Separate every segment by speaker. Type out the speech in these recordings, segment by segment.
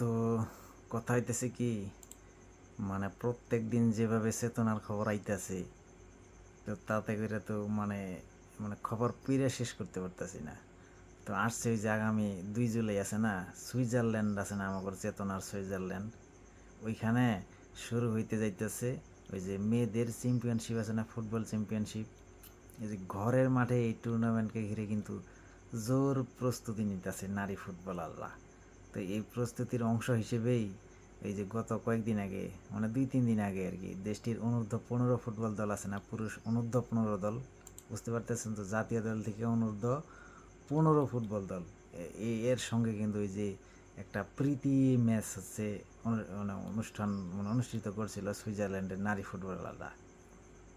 Speaker 1: তো কথা হইতেছে কি মানে প্রত্যেক দিন যেভাবে চেতনার খবর আইতেছে, তো তাতে করে তো মানে মানে খবর পিড়ে শেষ করতে পারতেছি না। তো আসছে ওই যে আগামী দুই জুলাই আছে না, সুইজারল্যান্ড আছে না আমাদের চেতনার সুইজারল্যান্ড। ওইখানে শুরু হইতে যাইতেছে ওই যে মেয়েদের চ্যাম্পিয়নশিপ আছে না ফুটবল চ্যাম্পিয়নশিপ এই যে ঘরের মাঠে এই টুর্নামেন্টকে ঘিরে কিন্তু জোর প্রস্তুতি নিতেছে নারী ফুটবলাররা তো এই প্রস্তুতির অংশ হিসেবেই এই যে গত কয়েকদিন আগে মানে দুই, তিন দিন আগে আর কি, দেশটির অনূর্ধ্ব পনেরো ফুটবল দল আছে না, পুরুষ অনূর্ধ্ব পনেরো দল। বুঝতে পারতেছেন তো, জাতীয় দল থেকে অনূর্ধ্ব পনেরো ফুটবল দল। এর সঙ্গে কিন্তু ওই যে একটা প্রীতি ম্যাচ হচ্ছে মানে অনুষ্ঠান মানে অনুষ্ঠিত করছিল সুইজারল্যান্ডের নারী ফুটবলাররা।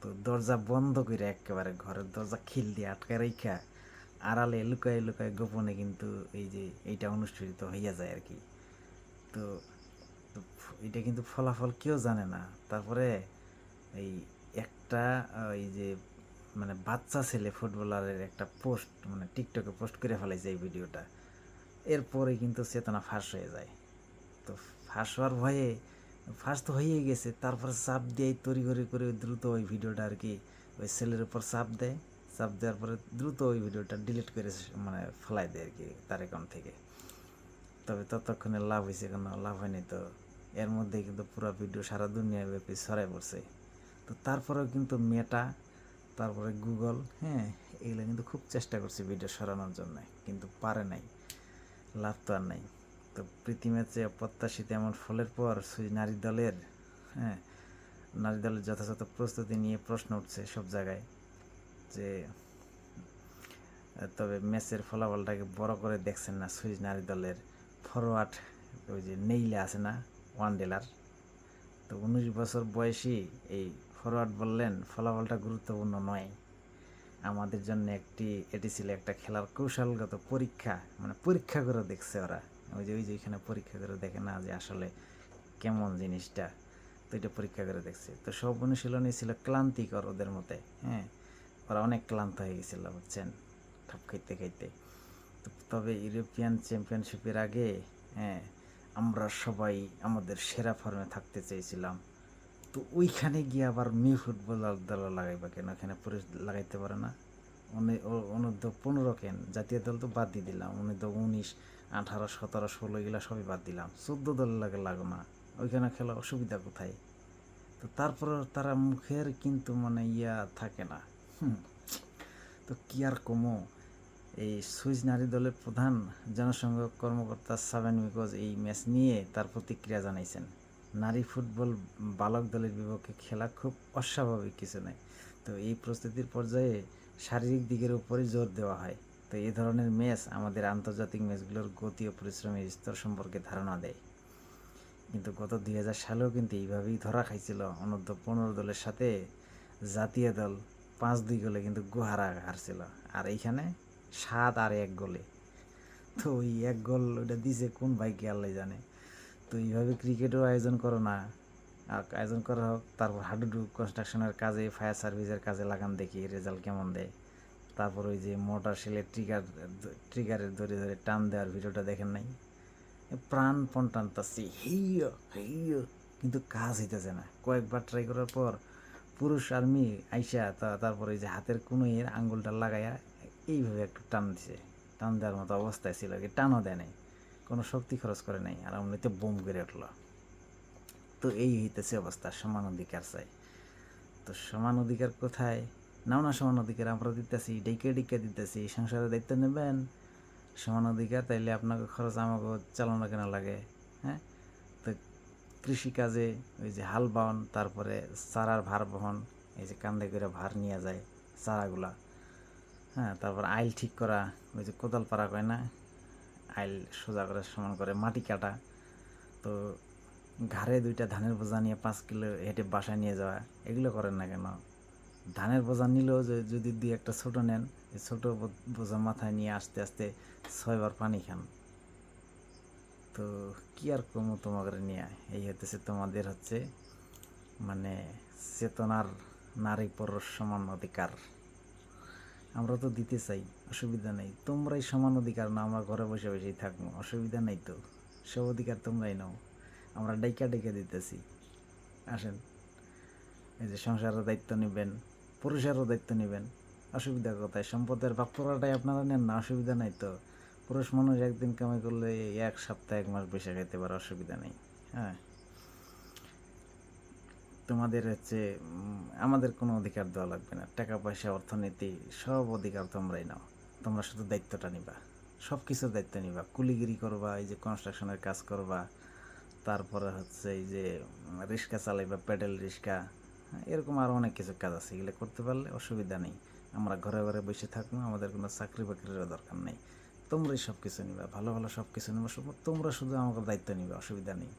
Speaker 1: তো দরজা বন্ধ করে একেবারে ঘরের দরজা খিল দিয়ে আটকে রেখা আড়ালে লুকায় লুকায় গোপনে কিন্তু এই যে এইটা অনুষ্ঠিত হইয়া যায় আর কি তো এটা কিন্তু ফলাফল কেউ জানে না। তারপরে এই একটা এই যে মানে বাচ্চা ছেলে ফুটবলারের একটা পোস্ট মানে টিকটকে পোস্ট করে ফেলাইছে এই ভিডিওটা। এরপরে কিন্তু চেতনা ফাঁস হয়ে যায়। তো ফাঁস হওয়ার ভয়ে, ফাঁস তো হয়েই গেছে। তারপরে চাপ দিয়ে তড়িঘড়ি করে দ্রুত ওই ভিডিওটা আর কি ওই ছেলের উপর চাপ দেয়। চাপ দেওয়ার পরে দ্রুত ওই ভিডিওটা ডিলিট করে মানে ফেলাই দেয় আর কি তার অ্যাকাউন্ট থেকে। তবে ততক্ষণে লাভ হয়েছে কোনো? লাভ হয়নি তো। এর মধ্যে কিন্তু পুরো ভিডিও সারা দুনিয়া ব্যাপী ছড়াই পড়ছে। তো তারপরেও কিন্তু মেটা তারপরে গুগল হ্যাঁ এগুলো কিন্তু খুব চেষ্টা করছে ভিডিও সরানোর জন্য, কিন্তু পারে নাই। লাভ তো আর নাই। তো প্রীতি ম্যাচে অপ্রত্যাশিত এমন ফলের পর সুই নারী দলের হ্যাঁ নারী দলের যথাযথ প্রস্তুতি নিয়ে প্রশ্ন উঠছে সব জায়গায়। যে, তবে ম্যাচের ফলাফলটাকে বড় করে দেখছেন না সুইজ নারী দলের ফরওয়ার্ড ওই যে নেইলে আছে না ওয়ান ডেলার তো উনিশ বছর বয়সী এই ফরওয়ার্ড বললেন, ফলাফলটা গুরুত্বপূর্ণ নয়। আমাদের জন্য একটি, এটি ছিল একটা খেলার কৌশলগত পরীক্ষা মানে পরীক্ষা করে দেখছে ওরা। ওই যে ওই যে এখানে পরীক্ষা করে দেখে না যে আসলে কেমন জিনিসটা। তো এটা পরীক্ষা করে দেখছে। তো সব অনুশীলনই ছিল ক্লান্তিকর ওদের মতে হ্যাঁ। ওরা অনেক ক্লান্ত হয়ে গেছিল, বুঝছেন? ঠাপ খাইতে খাইতে। তবে ইউরোপিয়ান চ্যাম্পিয়নশিপের আগে হ্যাঁ আমরা সবাই আমাদের সেরা ফর্মে থাকতে চেয়েছিলাম। তো ওইখানে গিয়ে আবার মেয়ে ফুটবলার দল লাগাইবা কেন? এখানে পুরুষ লাগাইতে পারে না। উনি অনূর্ধ্ব পনেরো কেন? জাতীয় দল তো বাদ দিয়ে দিলাম। অনূর্ধ্ব উনিশ, আঠারো, সতেরো, ষোলো এগুলো সবই বাদ দিলাম। চোদ্দ দল লাগে লাগো না। ওইখানে খেলা অসুবিধা কোথায়? তো তারপর তারা মুখের কিন্তু মানে ইয়া থাকে না। তো কি আর কমো? এই সুইস নারী দলের প্রধান জনসংঘ কর্মকর্তা সাবেন মিকোজ এই ম্যাচ নিয়ে তার প্রতিক্রিয়া জানাইছেন। নারী ফুটবল বালক দলের বিপক্ষে খেলা খুব অস্বাভাবিক কিছু নয়। তো এই প্রস্তুতির পর্যায়ে শারীরিক দিকের উপরে জোর দেওয়া হয়। তো এই ধরনের ম্যাচ আমাদের আন্তর্জাতিক ম্যাচগুলোর গতি ও পরিশ্রমের স্তর সম্পর্কে ধারণা দেয়। কিন্তু গত দুই হাজার সালেও কিন্তু এইভাবেই ধরা খাইছিল অনূর্ধ্ব পনেরো দলের সাথে জাতীয় দল পাঁচ দুই গোলে কিন্তু গুহারা হারছিল। আর এইখানে সাত আর এক গোলে। তো ওই এক গোল ওটা দিছে কোন ভাইকে আল্লাহ জানে। তো এইভাবে ক্রিকেটও আয়োজন করো না। আয়োজন করা হোক, তারপর হাডুডু কনস্ট্রাকশনের কাজে ফায়ার সার্ভিসের কাজে লাগান দেখি রেজাল্ট কেমন দেয়। তারপর ওই যে মোটর সেলের ট্রিগার ট্রিগারের ধরে ধরে টান দেওয়ার ভিডিওটা দেখেন নাই? প্রাণপণ টানতাছি, হেইয় হেইয়। কিন্তু কাজ হইতেছে না। কয়েকবার ট্রাই করার পর পুরুষ আর্মি আইসা তা- তারপরে যে হাতের কুনুইয়ের আঙ্গুলটা লাগাইয়া এইভাবে একটু টান দিছে। টান দেওয়ার মতো অবস্থায় ছিল কি, টানও দেয় নাই। কোনো শক্তি খরচ করে নাই আর এমনিতে বোম করে উঠল। তো এই হইতেছে অবস্থা, সমান অধিকার চাই। তো সমান অধিকার কোথায়? নাও না সমান অধিকার, আমরা দিতেছি, ডেকে ডেকে দিতেছি সংসারের দায়িত্ব নেবেন। সমান অধিকার তাইলে আপনাকে খরচ আমাকে চালানো কেন লাগে হ্যাঁ? কৃষিকাজে ওই যে হাল বাহন তারপরে চারার ভার বহন, এই যে কান্দে করে ভার নিয়ে যায় চারাগুলা। হ্যাঁ তারপর আইল ঠিক করা, ওই যে কোদাল পাড়া কয় না, আইল সোজা করে সমান করে মাটি কাটা। তো ঘাড়ে দুইটা ধানের বোঝা নিয়ে পাঁচ কিলো হেঁটে বাসায় নিয়ে যাওয়া, এগুলো করেন না কেন? ধানের বোঝা নিলেও যে- যদি দুই একটা ছোটো নেন ছোটো বোঝা মাথায় নিয়ে আস্তে আস্তে ছয়বার পানি খান। তো কি আর কমো তোমাদের নিয়ে? এই হতেছে তোমাদের হচ্ছে মানে চেতনার নারী পুরুষ সমান অধিকার। আমরা তো দিতে চাই, অসুবিধা নেই। তোমরাই সমান অধিকার না, আমরা ঘরে বসে বসেই থাকব, অসুবিধা নেই তো। সব অধিকার তোমরাই নাও। আমরা ডাইকা ডেকে দিতেছি। আসেন। এই যে সংসারের দায়িত্ব নেবেন, পুরুষেরও দায়িত্ব নেবেন। অসুবিধা কোথায় সম্পদের ভাগ করাটাই আপনারা নেন না, অসুবিধা নাই তো। পুরুষ মানুষ একদিন কামাই করলে এক সপ্তাহ এক মাস বেশি খাইতে পারে অসুবিধা নেই হ্যাঁ। তোমাদের হচ্ছে আমাদের কোনো অধিকার দেওয়া লাগবে না টাকা পয়সা অর্থনীতি সব অধিকার তোমরাই নাও তোমরা শুধু দায়িত্বটা নিবা সব কিছুর দায়িত্ব নিবা কুলিগিরি করবা এই যে কনস্ট্রাকশনের কাজ করবা তারপরে হচ্ছে এই যে রিক্সা চালাইবা প্যাডেল রিক্সা হ্যাঁ, এরকম আরও অনেক কিছু কাজ আছে এগুলো করতে পারলে অসুবিধা নেই আমরা ঘরে ঘরে বসে থাকব আমাদের কোনো চাকরি বাকরিরও দরকার নেই। তোমরাই সব কিছু নিবা, ভালো ভালো সব কিছু নিবা তোমরা শুধু আমাকে দায়িত্ব নিবে, অসুবিধা নেই।